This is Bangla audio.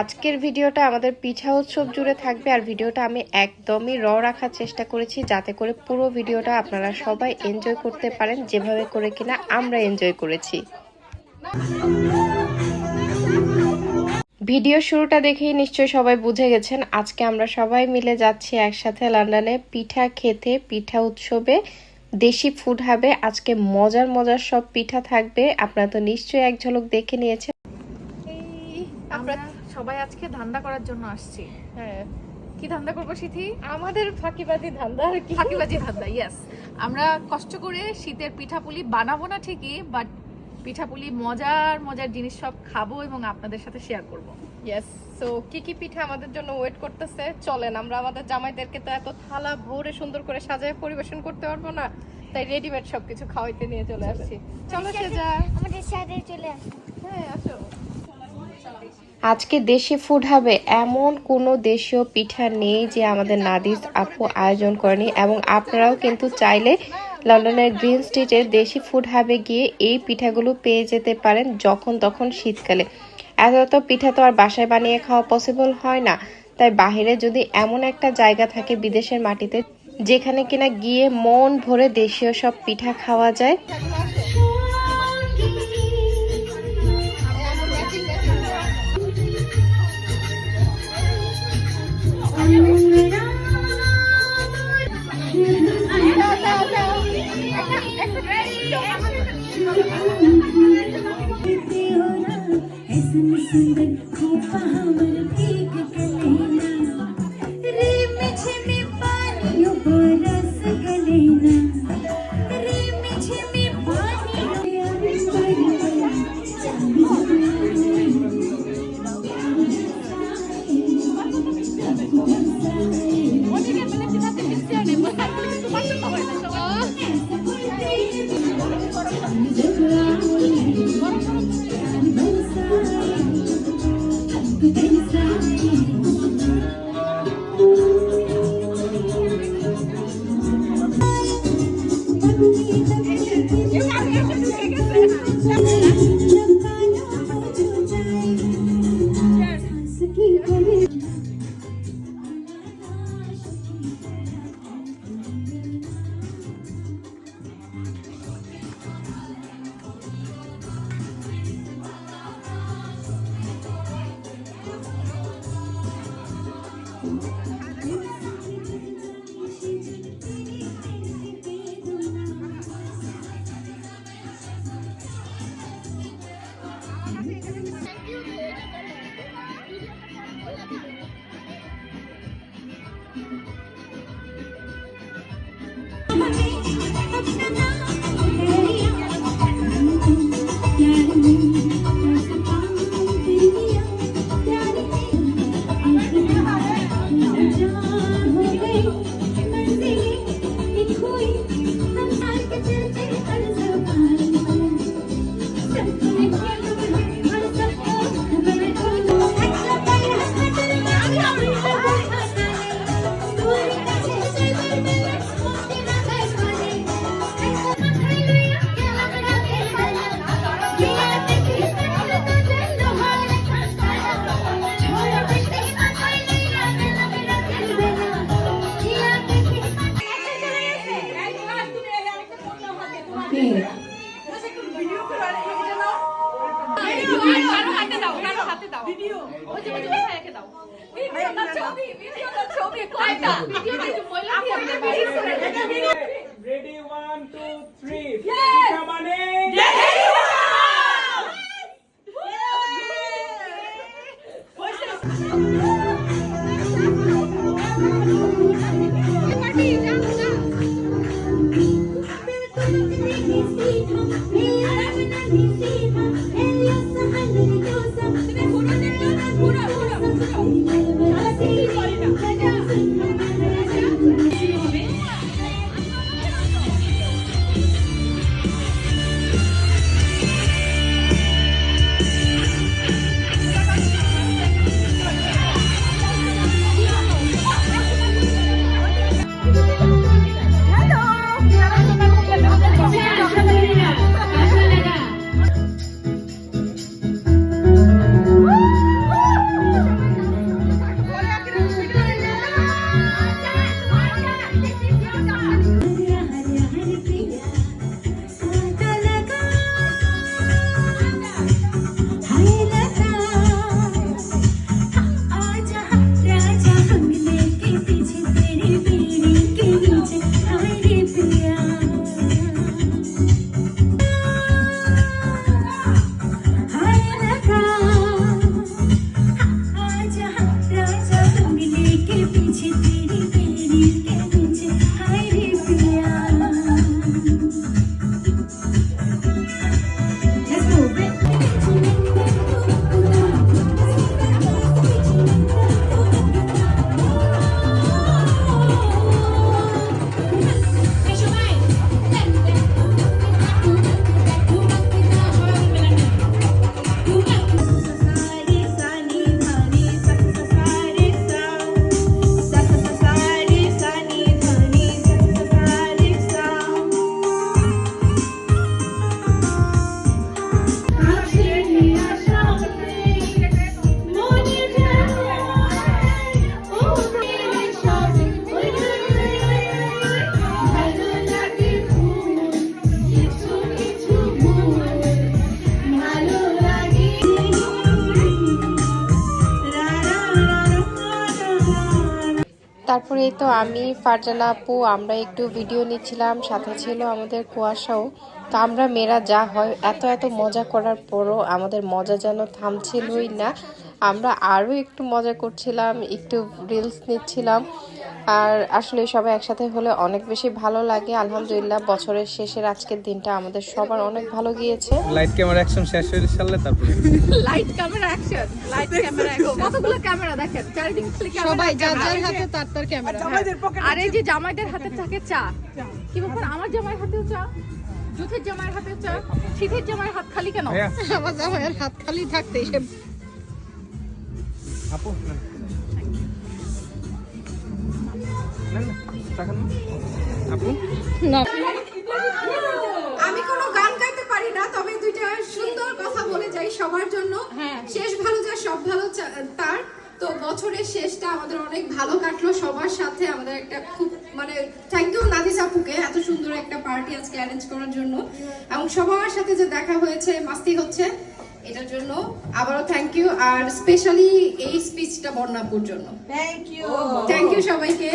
আজকের ভিডিওটা আমাদের পিঠা উৎসব জুড়ে থাকবে আর ভিডিওটা আমি একদমই র রাখার চেষ্টা করেছি যাতে করে পুরো ভিডিওটা আপনারা সবাই এনজয় করতে পারেন যেভাবে করে কিনা আমরা এনজয় করেছি। ভিডিও শুরুটা দেখেই নিশ্চয়ই সবাই বুঝে গেছেন আজকে আমরা সবাই মিলে যাচ্ছি একসাথে লন্ডনে পিঠা খেতে পিঠা উৎসবে। দেশি ফুড হবে আজকে মজার মজার সব পিঠা থাকবে আপনারা তো নিশ্চয়ই এক ঝলক দেখে নিয়েছেন। আমরা সবাই আজকে ধান্দা করার জন্য আসছি। হ্যাঁ। কি ধান্দা করব সিথি? আমাদের ফাঁকিবাজি ধান্দা আর কি। ফাঁকিবাজি ধান্দা ইয়েস আমরা কষ্ট করে শীতের পিঠাপুলি বানাবো না ঠিকই বাট পিঠাপুলি মজার মজার জিনিস সব খাব এবং আপনাদের সাথে শেয়ার করব। ইয়েস সো কি কি পিঠা আমাদের জন্য ওয়েট করতেছে? চলেন আমরা আমাদের জামাইদেরকে তো এত থালা ভরে সুন্দর করে সাজায় পরিবেশন করতে পারব না তাই রেডিমেড সবকিছু খাওয়াইতে নিয়ে চলে আসছি। চলো সে যা আমাদের সাথে চলে আসো। হ্যাঁ আসো। আজকে দেশি ফুড হবে। এমন কোনো দেশীয় পিঠা নেই যে আমাদের নাদিস আপু আয়োজন করেনি। এবং আপনারাও কিন্তু চাইলে লন্ডনের গ্রিন স্ট্রিটের দেশি ফুড হাবে গিয়ে এই পিঠাগুলো পেয়ে যেতে পারেন যখন তখন শীতকালে। এত এত পিঠা তো আর বাসায় বানিয়ে খাওয়া পসিবল হয় না। তাই বাহিরে যদি এমন একটা জায়গা থাকে বিদেশের মাটিতে, যেখানে কিনা গিয়ে মন ভরে দেশীয় সব পিঠা খাওয়া যায় mrs 火花 Listen. ভিডিও ওই যে ওই ভাইকে দাও ভিডিও না ছবি ভিডিও না ছবি কয়টা ভিডিও যে মহিলা ভিডিও রেডি 1 2 3 ফিকা মানে তারপরে তো আমি, ফারজানা আপু, আমরা একটু ভিডিও নিচ্ছিলাম, সাথে ছিল আমাদের কুয়াশাও। তো আমরা মেয়েরা যা হয়, এত এত মজা করার পরও আমাদের মজা যেন থামছিলই না। আমরা আরও একটু মজা করছিলাম একটু রিলস নিচ্ছিলাম। আর আসলে সবাই একসাথে হলে অনেক বেশি ভালো লাগে। আলহামদুলিল্লাহ বছরের শেষের আজকের দিনটা আমাদের সবার অনেক ভালো গিয়েছে। লাইট ক্যামেরা অ্যাকশন শেষ হয়ে সারলে তারপরে light camera action light camera action কতগুলো ক্যামেরা দেখেন? চারিদিকে ক্যামেরা সবাই যার যার হাতে তার তার ক্যামেরা আর এই যে জামাইদের হাতে থাকে চা। কি ব্যাপার? আমার জামাইয়ের হাতে চা? জুথের জামাইয়ের হাতেও চা? শীতের জামাইয়ের হাত খালি কেন? আমার জামাইয়ের হাত খালি থাকতে সে আপু না। না, না, টাকা না। আপু? না। আমি কোনো গান গাইতে পারি না তবে দুইটা সুন্দর কথা বলে যাই সবার জন্য। শেষ ভালো যা সব ভালো তার। তো বছরের শেষটা আমাদের অনেক ভালো কাটলো। সবার সাথে আমাদের একটা খুব মানে থ্যাংক ইউ নাদিস আপুকে এত সুন্দর একটা পার্টি আজকে অ্যারেঞ্জ করার জন্য। এবং সবার সাথে যে দেখা হয়েছে মাস্তি হচ্ছে। এটার জন্য। আবারও থ্যাংক ইউ আর স্পেশালি এই স্পিচটা বর্ণাপুর জন্য। থ্যাংক ইউ থ্যাংক ইউ সবাইকে!